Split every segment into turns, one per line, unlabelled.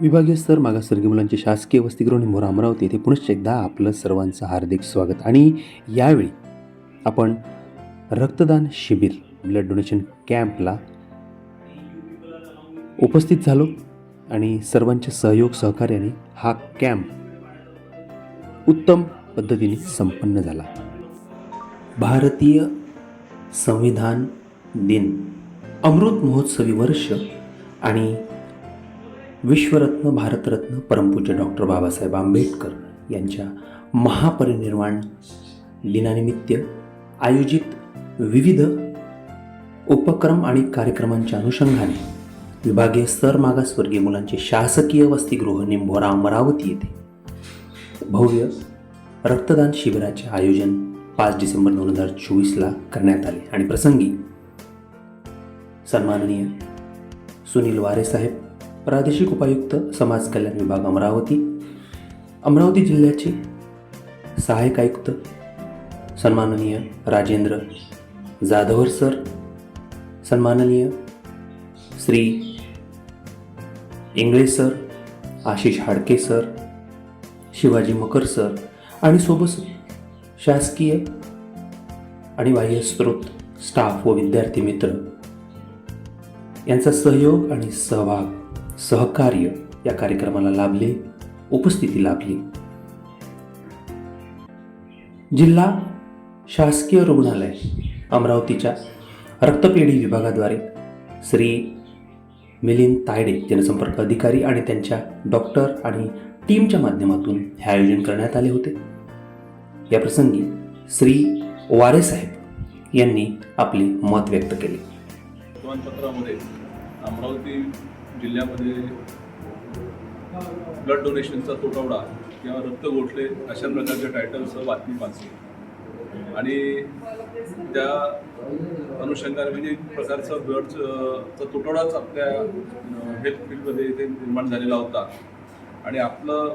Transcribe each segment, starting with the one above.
विभागीय स्तर मागासवर्गीय मुलांचे शासकीय वसतिगृह निंभोरा अमरावती येथे पुनश्च एकदा आपलं सर्वांचं हार्दिक स्वागत. आणि यावेळी आपण रक्तदान शिबिर ब्लड डोनेशन कॅम्पला उपस्थित झालो आणि सर्वांच्या सहयोग सहकार्याने हा कॅम्प उत्तम पद्धतीने संपन्न झाला. भारतीय संविधान दिन अमृत महोत्सवी वर्ष आणि विश्वरत्न भारतरत्न परमपूज्य डॉक्टर बाबासाहेब आंबेडकर यांच्या महापरिनिर्वाण दिनानिमित्त आयोजित विविध उपक्रम आणि कार्यक्रमांच्या अनुषंगाने विभागीय स्तर मागासवर्गीय मुलांचे शासकीय वसतिगृह निंभोरा अमरावती येथे भव्य रक्तदान शिबिराचे आयोजन पाच डिसेंबर दोन हजार चोवीसला करण्यात आले. आणि प्रसंगी सन्माननीय सुनील वारेसाहेब प्रादेशिक उपायुक्त समाज कल्याण विभाग अमरावती अमरावती जिल्ह्याचे सहाय्यक आयुक्त सन्माननीय राजेंद्र जाधवर सर सन्माननीय Shri Ingle sir Ashish Hadke sir Shivaji Makar sir आणि सोबत शासकीय आणि बाह्य स्रोत स्टाफ व विद्यार्थी मित्र यांचा सहयोग आणि सहभाग सहकार्य या कार्यक्रमाला लाभले उपस्थिती लाभली. जिल्हा शासकीय रुग्णालय अमरावतीच्या रक्तपेढी विभागाद्वारे श्री मिलिंद तायडे जनसंपर्क अधिकारी आणि त्यांच्या डॉक्टर आणि टीमच्या माध्यमातून हे आयोजन करण्यात आले होते. या प्रसंगी श्री वारेसाहेब यांनी आपले मत व्यक्त केले.
अमरावती जिल्ह्यामध्ये ब्लड डोनेशनचा तुटवडा किंवा रक्त गोठले अशा प्रकारच्या टायटलसह बातमी वाचली आणि त्या अनुषंगाने म्हणजे एक प्रकारचा ब्लडचा तुटवडाच आपल्या हेल्थ फील्डमध्ये इथे निर्माण झालेला होता. आणि आपलं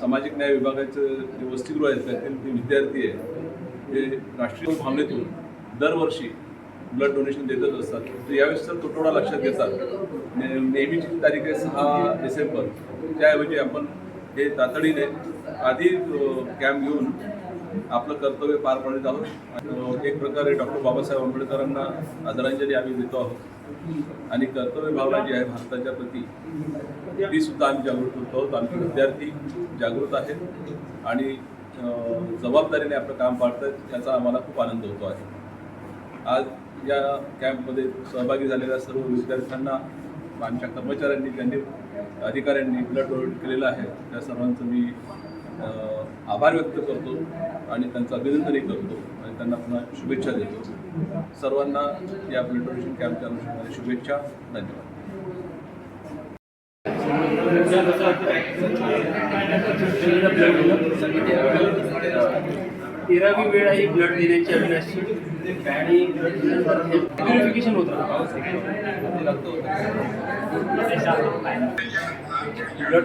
सामाजिक न्याय विभागाचं जे वसतिगृह आहेत त्यातील जे विद्यार्थी आहे ते राष्ट्रीय भावनेतून दरवर्षी ब्लड डोनेशन देतच असतात. तर यावेळेस तर तुटवडा लक्षात घेतात. ने- नेहमीची तारीख आहे सहा डिसेंबर त्याऐवजी आपण हे तातडीने आधी कॅम्प घेऊन आपलं कर्तव्य पार पाडत आहोत. एक प्रकारे डॉक्टर बाबासाहेब आंबेडकरांना आदरांजली आम्ही देतो आहोत. आणि कर्तव्य भावना जी आहे भारताच्या प्रती ती सुद्धा आम्ही जागृत होत आहोत. आमचे विद्यार्थी जागृत आहेत आणि जबाबदारीने आपलं काम पाडतात याचा आम्हाला खूप आनंद होतो आहे. आज या कॅम्पमध्ये सहभागी झालेल्या सर्व विद्यार्थ्यांना आमच्या कर्मचाऱ्यांनी त्यांनी अधिकाऱ्यांनी ब्लड डोनेट केलेलं आहे. त्या सर्वांचं मी आभार व्यक्त करतो आणि त्यांचं अभिनंदनही करतो आणि त्यांना पुन्हा शुभेच्छा देतो. सर्वांना या ब्लड डोनेशन कॅम्पच्या अनुषंगाने शुभेच्छा. धन्यवाद.
तेरावी वेळ ही ब्लड देण्याची अविनाशची प्युरिफिकेशन होतं ब्लड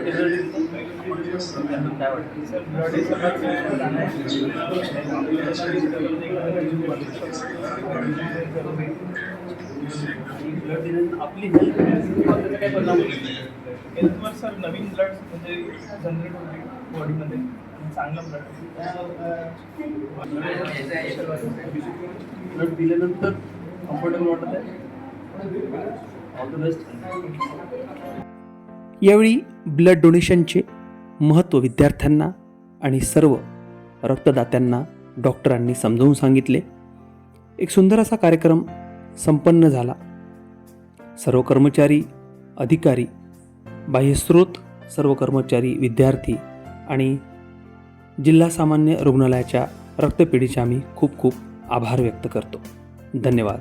काय वाटतं सर ब्लड हे ब्लड दिल्यानंतर आपली हेल्थ त्याचा काय परिणाम होतो
हेल्थवर सर नवीन ब्लड म्हणजे जनरेट होते बॉडीमध्ये आणि चांगलं ब्लड
ब्लड दिल्यानंतर कम्फर्टेबल वाटत आहे ऑल द बेस्ट
यावेळी ब्लड डोनेशनचे महत्त्व विद्यार्थ्यांना आणि सर्व रक्तदात्यांना डॉक्टरांनी समजावून सांगितले. एक सुंदर असा कार्यक्रम संपन्न झाला. सर्व कर्मचारी अधिकारी बाह्यस्रोत सर्व कर्मचारी विद्यार्थी आणि जिल्हा सामान्य रुग्णालयाच्या रक्तपेढीचे आम्ही खूप खूप आभार व्यक्त करतो. धन्यवाद.